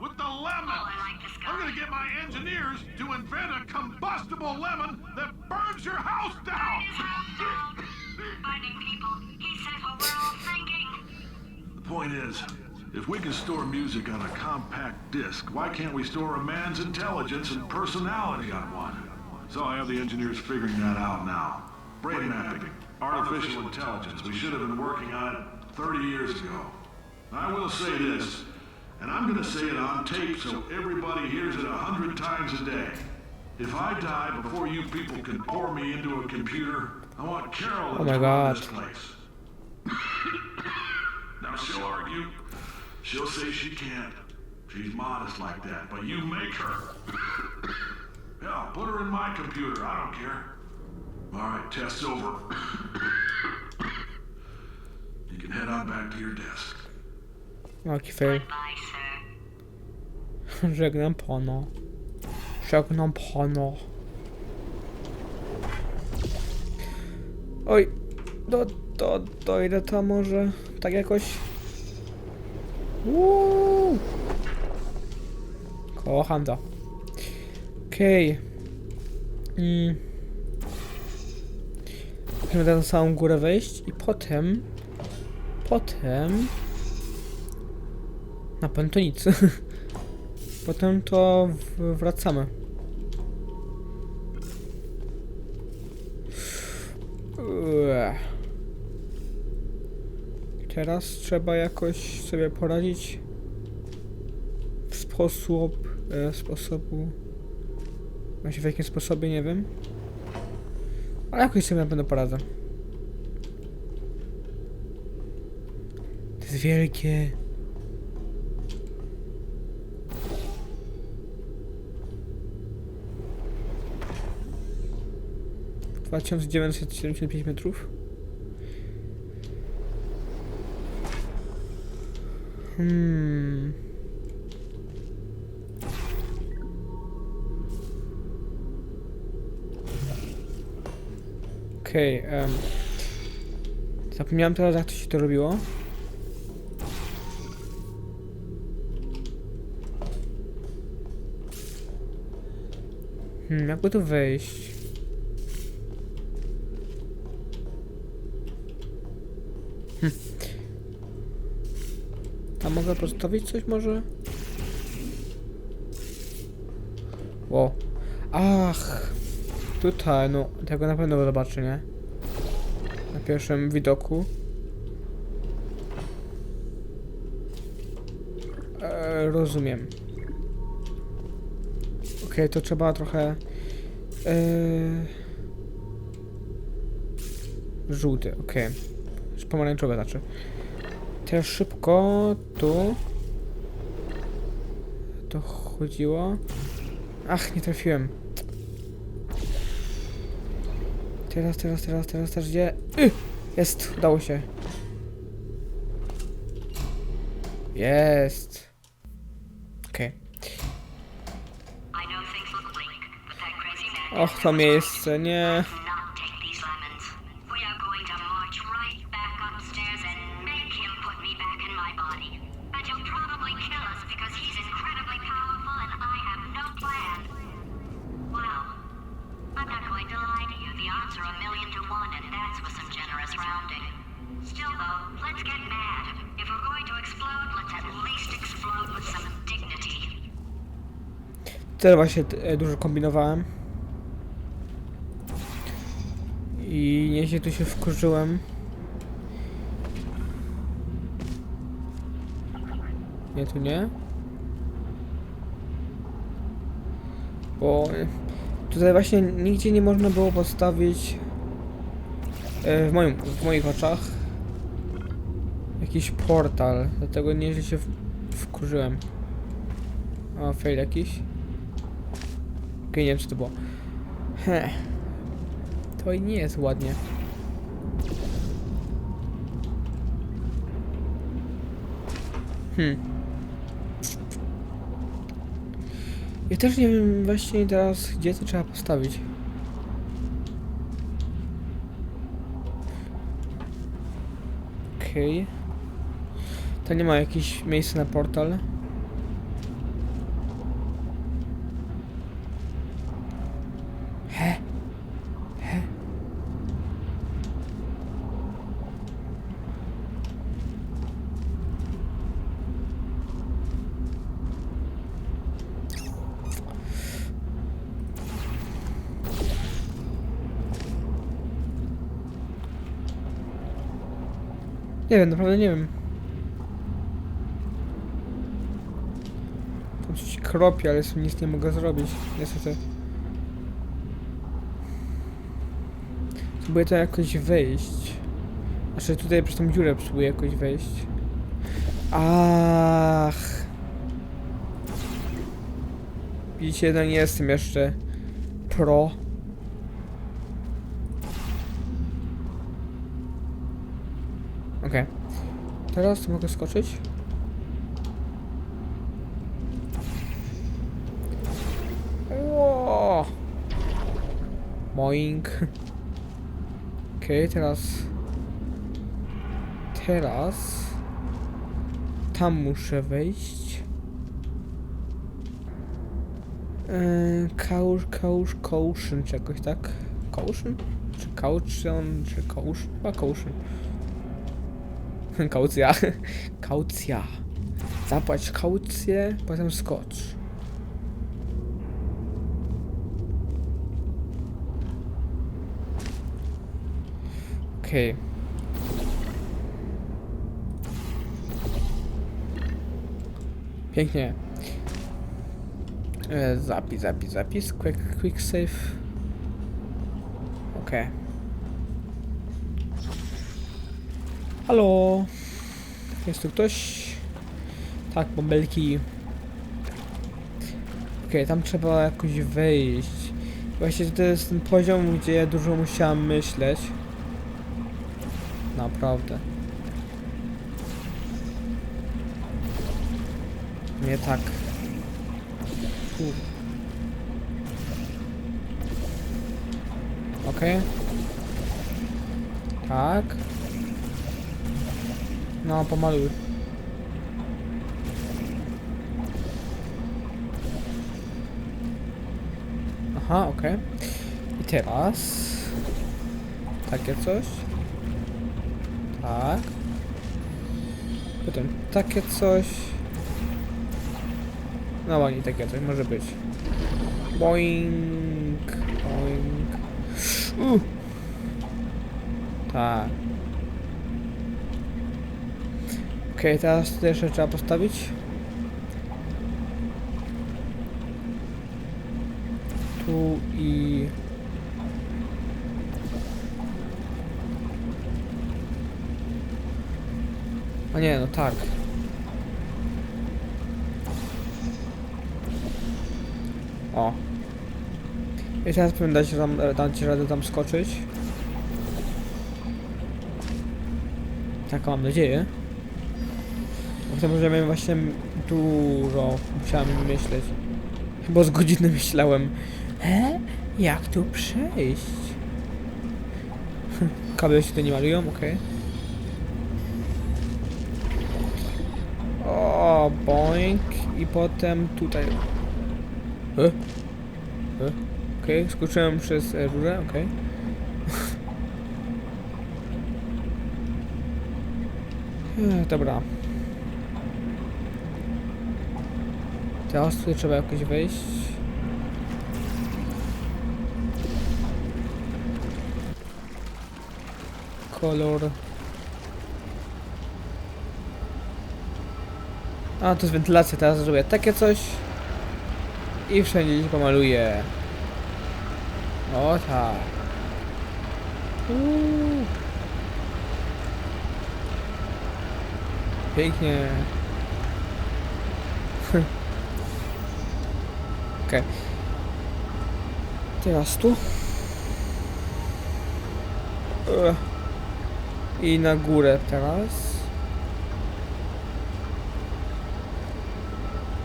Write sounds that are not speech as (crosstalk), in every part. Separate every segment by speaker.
Speaker 1: with the lemon.
Speaker 2: Oh, like.
Speaker 1: I'm gonna get my engineers to invent a combustible lemon that burns your house down.
Speaker 2: His house down. Finding people. He said what we're all thinking.
Speaker 1: The point is, if we can store music on a compact disc, why can't we store a man's intelligence and personality on one? So I have the engineers figuring that out now. Brain mapping, artificial intelligence. We should have been working on it 30 years ago. I will say this, and I'm gonna say it on tape so everybody hears it a hundred times a day. If I die before you people can pour me into a computer, I want Carol
Speaker 3: Oh
Speaker 1: to
Speaker 3: my God.
Speaker 1: this place. (coughs) Now she'll argue. She'll say she can't. She's modest like that, but you make her. (coughs) Hell, put her in my computer. I don't care. All right, test's over. (coughs) You can head on back to your desk.
Speaker 3: Jaki fail. (laughs) Żegnam pana. Żegnam pana. Oj, do, do, dojdę tam może, tak jakoś. Uuu. Kocham to. Okej. Mm. Musimy na samą górę wejść i potem... Potem... Na pewno to nic. (laughs) Potem to wracamy. Teraz trzeba jakoś sobie poradzić w sposób, e, sposobu, właśnie w jakim sposobie, nie wiem. Ale jakoś sobie na pewno poradzę. To jest wielkie. 2975 metrów. Hmm. Okej, em. Zapomniałem teraz jak to się to robiło. Hmm, jakby tu wejść? A mogę postawić coś może? Ło. Ach. Tutaj, no. Tego na pewno zobaczy, nie? Na pierwszym widoku. E, rozumiem. Okej, to trzeba trochę... E, żółty, okej. Okay. Pomarańczowe znaczy. Teraz szybko tu. To chodziło. Ach, nie trafiłem. Teraz, teraz, teraz, teraz, teraz gdzie? Y! Jest, udało się. Jest. Okej.
Speaker 2: Man
Speaker 3: Och, to miejsce, nie. Teraz właśnie e, dużo kombinowałem. I nieźle tu się wkurzyłem. Nie, tu nie. Bo e, tutaj właśnie nigdzie nie można było postawić e, w, moim, w moich oczach jakiś portal. Dlatego nieźle się wkurzyłem. O, fail jakiś. Okej, nie wiem co to było. Heh. To i nie jest ładnie. Hmm. Ja też nie wiem właśnie teraz, gdzie to trzeba postawić. Okej. To nie ma jakiegoś miejsca na portal. Nie wiem, naprawdę nie wiem. Tam coś kropi, ale z tym nic nie mogę zrobić, niestety. Spróbuję to jakoś wejść. Znaczy tutaj przez tą dziurę spróbuję jakoś wejść. Ach. Widzicie, no nie jestem jeszcze pro. Okej. Teraz mogę skoczyć. Ło! Moink. Okej, teraz... Teraz... Tam muszę wejść. Yy, Kausz, kausz, kauszyn czegoś, tak? Kauszyn? Czy kauczyn, czy kausz? Chyba kauszyn. (laughs) Kaucja. (laughs) Kaucja. Zapłać kaucję, potem skocz. Okej. Pięknie. E, zapis, zapis, zapis. Quick, quick save. Okej. Halo? Jest tu ktoś? Tak, bąbelki. Okej, tam trzeba jakoś wejść. Właśnie to jest ten poziom, gdzie ja dużo musiałem myśleć. Naprawdę. Nie tak. Tu. Okej. Tak. No, pomaluj. Aha, okej. I teraz... Takie coś. Tak. Potem takie coś. No ładnie, takie coś może być. Boing. Boing. Uh. Tak. Okej, teraz tutaj jeszcze trzeba postawić. Tu i... A nie, no tak. O. I teraz powinien dać, tam, dać radę tam skoczyć. Taką mam nadzieję. Potem możemy właśnie dużo musiałem myśleć. Chyba z godziny myślałem. E? Jak tu przejść? (laughs) Kable się tu nie malują, okej. O, boink. I potem tutaj. E? E? Okej, skoczyłem przez rurę, okej. (laughs) E, Dobra. Teraz tutaj trzeba jakoś wejść. Kolor. A, to jest wentylacja, teraz zrobię takie coś. I wszędzie się pomaluję. O tak. Uuu. Pięknie. Okej. Teraz tu. Ugh. I na górę teraz.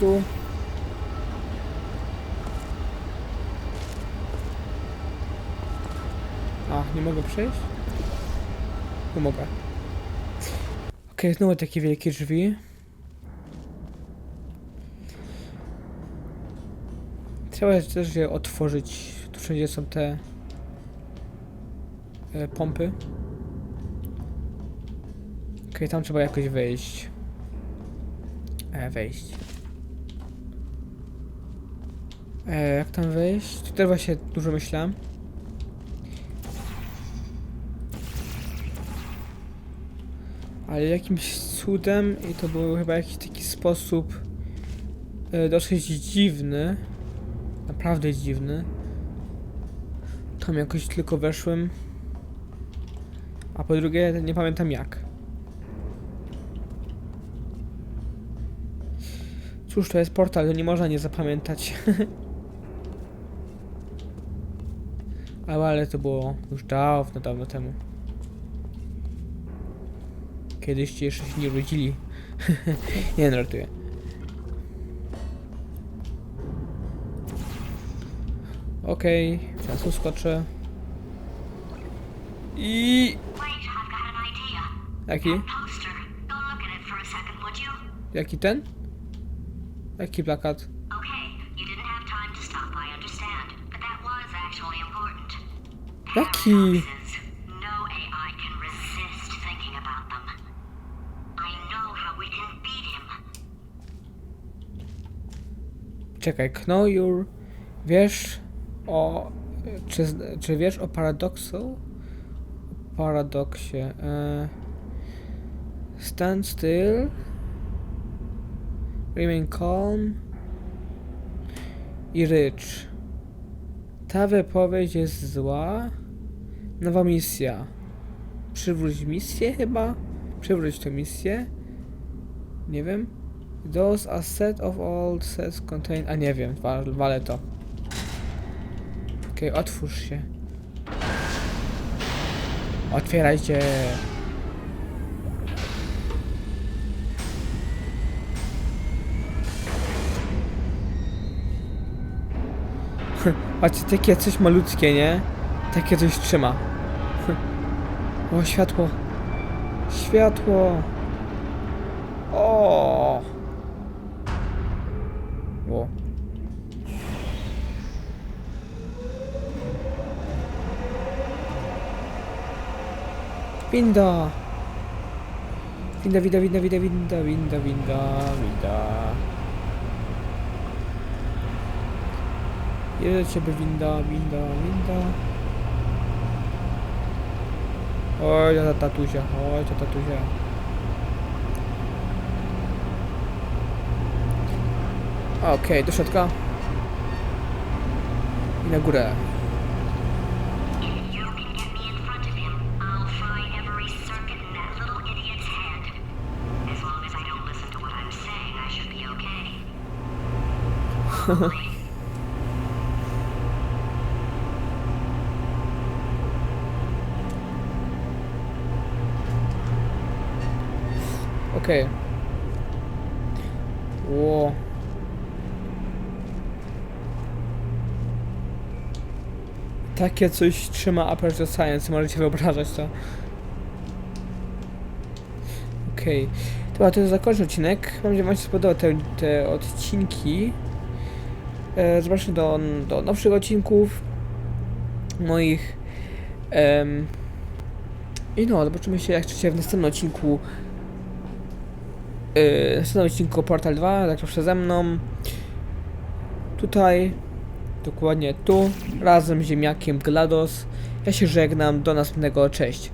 Speaker 3: Tu. A, nie mogę przejść? Tu mogę. Okej, znowu takie wielkie drzwi. Trzeba też je otworzyć. Tu wszędzie są te e, pompy. Okej, tam trzeba jakoś wejść. E, wejść. E, jak tam wejść? Tutaj właśnie dużo myślałem. Ale jakimś cudem, i to był chyba jakiś taki sposób e, dosyć dziwny, naprawdę dziwny. Tam jakoś tylko weszłem, a po drugie nie pamiętam jak. Cóż, to jest portal, to nie można nie zapamiętać. (laughs) ale, ale to było już dawno, dawno temu. Kiedyś ci jeszcze się nie urodzili. (laughs) nie, no,
Speaker 2: it for a second, would you?
Speaker 3: Jaki ten? Jaki plakat?
Speaker 2: Okay, I.
Speaker 3: Jaki?
Speaker 2: I.
Speaker 3: Czekaj, know. Wiesz o... Czy, czy wiesz o paradoksu? Paradoksie. E... Stand still. Remain calm. I rycz. Ta wypowiedź jest zła. Nowa misja. Przywróć misję chyba? Przywróć tę misję? Nie wiem. Those are set of all sets contain... A nie wiem, wa- walę to. Okej, otwórz się. Otwierajcie. Patrzcie, takie coś malutkie, nie? Takie coś trzyma. O, światło. Światło. O. O. Winda. Winda, winda, winda, winda, winda, winda, winda, winda. Jedę do ciebie, winda, winda, winda. Oj, ta tatusia, oj, ta tatusia. Okej, do środka. I na górę. (laughs) Okej. Ło. Takie coś trzyma Aperture Science, możecie wyobrażać to. Okej. Dobra, to zakończę odcinek. Mam nadzieję, że Wam się spodobały te, te odcinki. E, zobaczmy do, do nowszych odcinków moich. I no, zobaczymy się jak chcecie w następnym odcinku Yy, następnym odcinku Portal 2, tak przeze mną. Tutaj, dokładnie tu, razem z ziemniakiem GLaDOS. Ja się żegnam, do następnego, cześć.